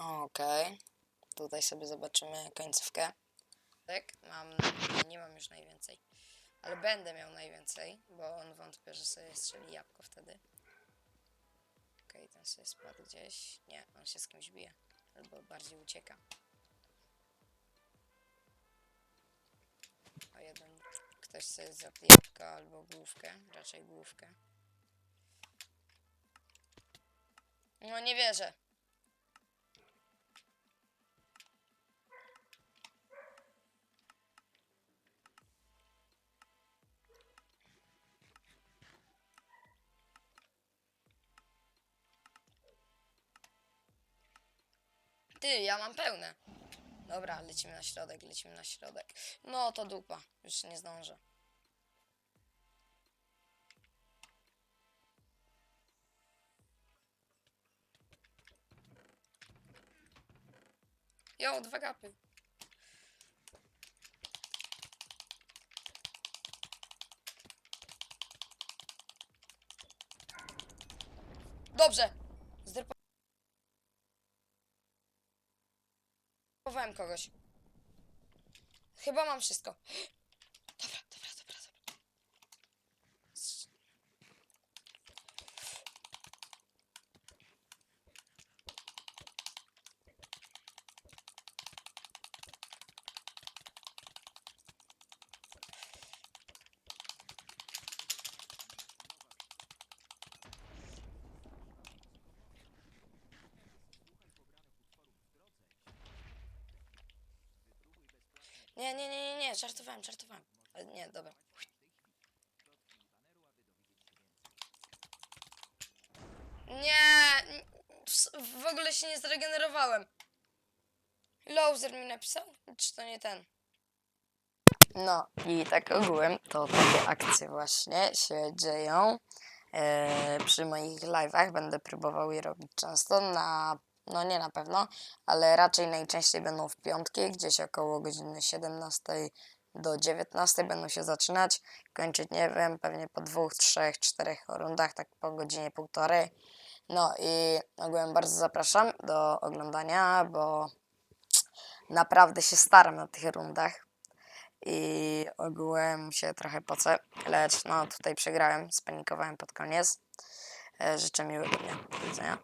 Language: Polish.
Okej. Tutaj sobie zobaczymy końcówkę. Tak, mam, nie mam już najwięcej. Ale będę miał najwięcej, bo on wątpię, że sobie strzeli jabłko wtedy. Okej, ten sobie spadł gdzieś. Nie, on się z kimś bije. Albo bardziej ucieka. A jeden, ktoś sobie zjadł jabłko albo główkę. Raczej główkę. No nie wierzę. Ty, ja mam pełne. Dobra, lecimy na środek, lecimy na środek. No to dupa, już nie zdążę. Jo, dwa gapy. Dobrze. Zdrupowałem kogoś. Chyba mam wszystko. Dobra, dobra, dobra, dobra. S- Nie, nie, nie, nie, nie, żartowałem, żartowałem. Ale nie, dobra. Nie, w ogóle się nie zregenerowałem. Loser mi napisał? Czy to nie ten? No i tak ogółem to takie akcje właśnie się dzieją. E, przy moich live'ach będę próbował je robić często, na, no nie na pewno, ale raczej najczęściej będą w piątki, gdzieś około godziny 17 do 19 będą się zaczynać, kończyć nie wiem, pewnie po dwóch, trzech, czterech rundach, tak po godzinie półtorej. No i ogółem bardzo zapraszam do oglądania, bo naprawdę się staram na tych rundach i ogółem się trochę pocę, lecz no tutaj przegrałem, spanikowałem pod koniec. E, Życzę miłego dnia. Do widzenia.